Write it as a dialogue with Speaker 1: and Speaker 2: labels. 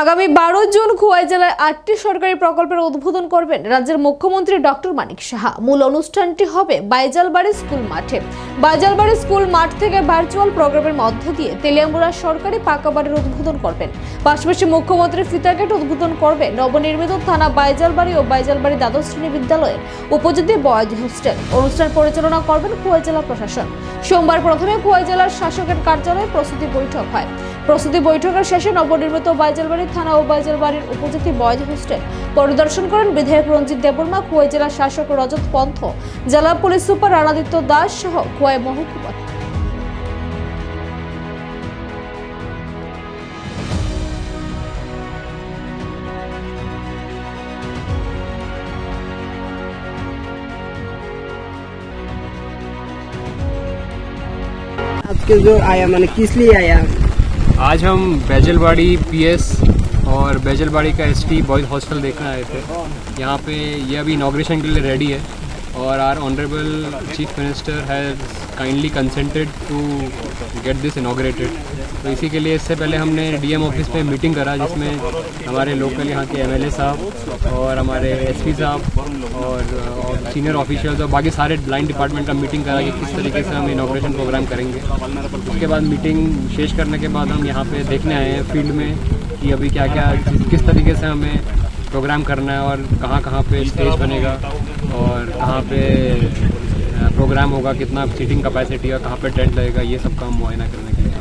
Speaker 1: আগামী বারো জুন খোয়াই জেলায় আটটি সরকারি প্রকল্পের উদ্বোধন করবেন রাজ্যের মুখ্যমন্ত্রী ডক্টর মানিক সাহা। মূল অনুষ্ঠানটি হবে বাইজালবাড়ি স্কুল মাঠে। বাইজালবাড়ি স্কুল মাঠ থেকে ভার্চুয়াল প্রোগ্রামের মধ্য দিয়ে তেলিয়ামুড়া সরকারি পাকা বাড়ির উদ্বোধন করবেন। পাশাপাশি মুখ্যমন্ত্রী ফিতাগেট উদ্বোধন করবে নবনির্মিত থানা বাইজালবাড়ি ও বাইজালবাড়ি দ্বাদশ শ্রেণি বিদ্যালয়ের উপযোগী বয়েজ হোস্টেল। অনুষ্ঠান পরিচালনা করবেন খোয়াই জেলা প্রশাসন। সোমবার প্রথমে খোয়াই জেলার শাসকের কার্যালয়ে প্রস্তুতি বৈঠক হয়। প্রস্তুতি বৈঠকের শেষে নবনির্মিত বাইজালবাড়ি থানা ও বাইজালবাড়ির উপজাতি বয়েজ হোস্টেল পরিদর্শন করেন বিধায়ক রঞ্জিত দেববর্মা খোয়াই জেলা শাসক রজত পন্থ জেলা পুলিশ সুপার রানাদিত্য দাস সহ খোয়াই মহকুমা
Speaker 2: आज के जो आया मैंने किस लिए आया
Speaker 3: आज हम बैजलवाड़ी पीएस और बैजलवाड़ी का एसटी बॉयज़ हॉस्टल देखने आए थे। यहाँ पे ये अभी इनाग्रेशन के लिए रेडी है और are honourable chief minister has kindly consented to get this inaugurated तो इसी के लिए इससे पहले हमने डीएम ऑफ़िस में मीटिंग करा, जिसमें हमारे लोकल यहाँ के एमएलए साहब और हमारे एसपी साहब और, और सीनियर ऑफिशियल्स और बाकी सारे लाइन डिपार्टमेंट का मीटिंग करा कि किस तरीके से हम इनाग्रेशन प्रोग्राम करेंगे उसके बाद मीटिंग शेष करने के बाद हम यहाँ पे देखने आए हैं फ़ील्ड में कि अभी क्या क्या किस तरीके से हमें प्रोग्राम करना है और कहाँ कहाँ पे स्टेज बनेगा और कहाँ पे प्रोग्राम होगा कितना सीटिंग कैपेसिटी है कहाँ पे टेंट लगेगा ये सब का मुआयना करने के लिए।